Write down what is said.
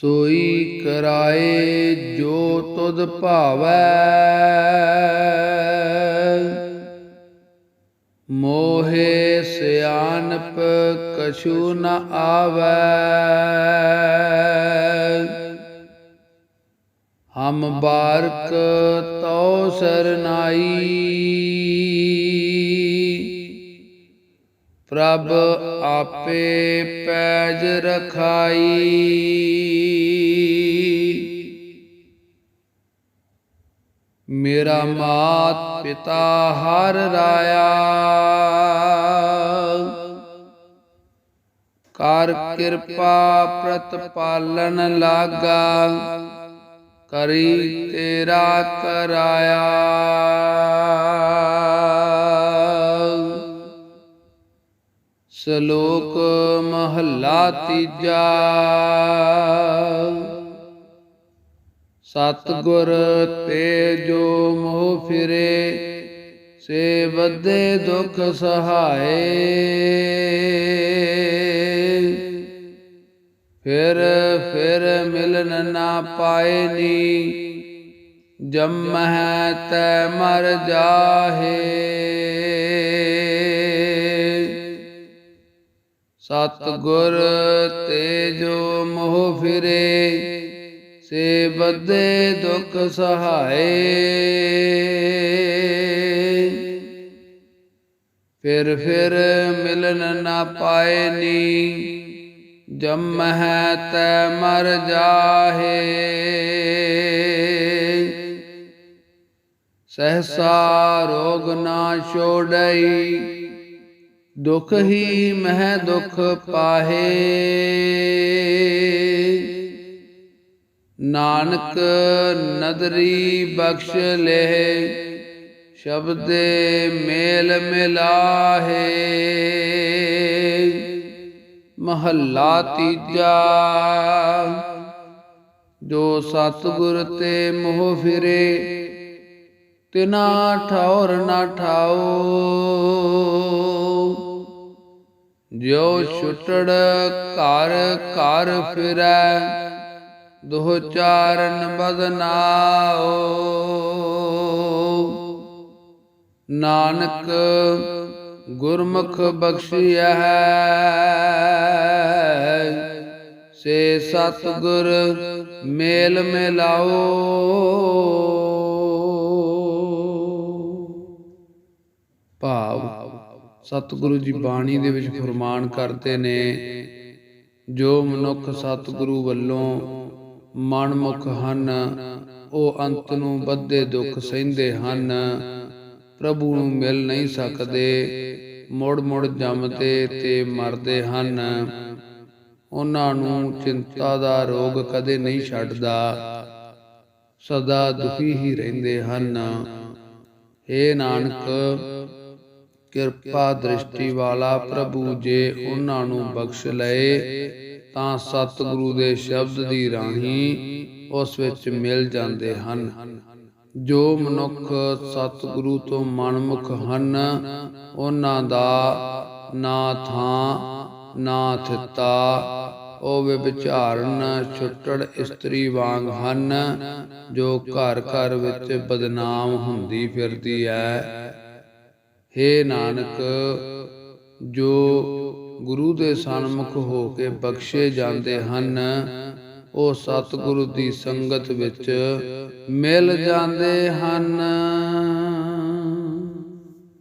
ਸੋਈ ਕਰਾਏ ਜੋ ਤੁਧ ਭਾਵੈ। ਮੋਹੇ ਸਿਆਨਪ ਕਛੂ ਨ ਆਵੈ। ਹਮ ਬਾਰਕ ਤਉ ਸਰਨਾਈ। ਪ੍ਰਭ ਆਪੇ ਪੈਜ ਰਖਾਈ। ਮੇਰਾ ਮਾਤ ਪਿਤਾ ਹਰ ਰਾਇਆ। ਕਰ ਕਿਰਪਾ ਪ੍ਰਤਪਾਲਨ ਲਾਗਾ। ਕਰੀ ਤੇਰਾ ਕਰਾਇਆ। ਸ਼ਲੋਕ ਮਹੱਲਾ ਤੀਜਾ। ਸਤਿਗੁਰ ਤੇ ਜੋ ਮੋਹ ਫਿਰੇ, ਸੇ ਵੱਧੇ ਦੁਖ ਸਹਾਏ। ਫਿਰ ਫਿਰ ਮਿਲਨ ਨਾ ਪਾਏ ਨੀ, ਜੰਮਹਿ ਤੈ ਮਰ ਜਾਹੇ। ਸਤਿਗੁਰ ਤੇ ਜੋ ਮੋਹ ਫਿਰੇ, ਸੇ ਬੱਧੇ ਦੁਖ ਸਹਾਏ। ਫਿਰ ਫਿਰ ਮਿਲਨ ਨਾ ਪਾਏ ਨੀ ਜੰਮਹਿ ਤੈ ਮਰ ਜਾਹੇ। ਸਹਸਾ ਰੋਗ ਨਾ ਛੋੜਈ ਦੁਖ ਹੀ ਮਹਿ ਦੁਖ ਪਾਹੇ। ਨਾਨਕ ਨਦਰੀ ਬਖਸ਼ ਲੈ ਸ਼ਬਦੇ ਮੇਲ ਮਿਲਾਹੇ। ਮਹੱਲਾ ਤੀਜਾ, ਜੋ ਸਤਿਗੁਰ ਤੇ ਮੋਹ ਫਿਰੇ, ਤਿਨਾ ਠੌਰ ਨਾ ਠਾਓ। ਜਿਉ ਛੁਟੜ ਘਰ ਘਰ ਫਿਰੈ, ਦੁਹ ਚਾਰਨ ਬਦਨਾਓ ਨਾਨਕ ਗੁਰਮੁਖ ਬਖਸ਼ਿਆ ਸੇ ਸਤਿਗੁਰ ਮੇਲ ਮਿਲਾਓ। ਭਾਵ ਸਤਿਗੁਰੂ ਜੀ ਬਾਣੀ ਦੇ ਵਿੱਚ ਫਰਮਾਨ ਕਰਦੇ ਨੇ, ਜੋ ਮਨੁੱਖ ਸਤਿਗੁਰੂ ਵੱਲੋਂ ਮਨਮੁਖ ਹਨ, ਉਹ ਅੰਤ ਨੂੰ ਬੱਧੇ ਦੁੱਖ ਸਹਿੰਦੇ ਹਨ, ਪ੍ਰਭੂ ਨੂੰ ਮਿਲ ਨਹੀਂ ਸਕਦੇ ਮੁੜ ਮੁੜ ਜੰਮਦੇ ਤੇ ਮਰਦੇ ਹਨ। ਉਹਨਾਂ ਨੂੰ ਚਿੰਤਾ ਦਾ ਰੋਗ ਕਦੇ ਨਹੀਂ ਛੱਡਦਾ, ਸਦਾ ਦੁਖੀ ਹੀ ਰਹਿੰਦੇ ਹਨ। ਏ ਨਾਨਕ ਕਿਰਪਾ ਦ੍ਰਿਸ਼ਟੀ ਵਾਲਾ ਪ੍ਰਭੂ ਜੇ ਉਹਨਾਂ ਨੂੰ ਬਖਸ਼ ਲਏ, ਤਾਂ ਸਤਿਗੁਰੂ ਦੇ ਸ਼ਬਦ ਦੀ ਰਾਹੀਂ ਉਸ ਵਿੱਚ ਮਿਲ ਜਾਂਦੇ ਹਨ। ਜੋ ਮਨੁੱਖ ਸਤਿਗੁਰੂ ਤੋਂ ਮਨਮੁਖ ਹਨ, ਉਹਨਾਂ ਦਾ ਨਾ ਥਾਂ, ਨਾ ਥਿੱਤਾ, ਉਹ ਵਿਚਾਰਨ ਛੁੱਟੜ ਇਸਤਰੀ ਵਾਂਗ ਹਨ, ਜੋ ਘਰ ਘਰ ਵਿੱਚ ਬਦਨਾਮ ਹੁੰਦੀ ਫਿਰਦੀ ਹੈ। ਹੇ ਨਾਨਕ, ਜੋ ਗੁਰੂ ਦੇ ਸਨਮੁਖ ਹੋ ਕੇ ਬਖਸ਼ੇ ਜਾਂਦੇ ਹਨ, ਉਹ ਸਤਿਗੁਰੂ ਦੀ ਸੰਗਤ ਵਿੱਚ ਮਿਲ ਜਾਂਦੇ ਹਨ।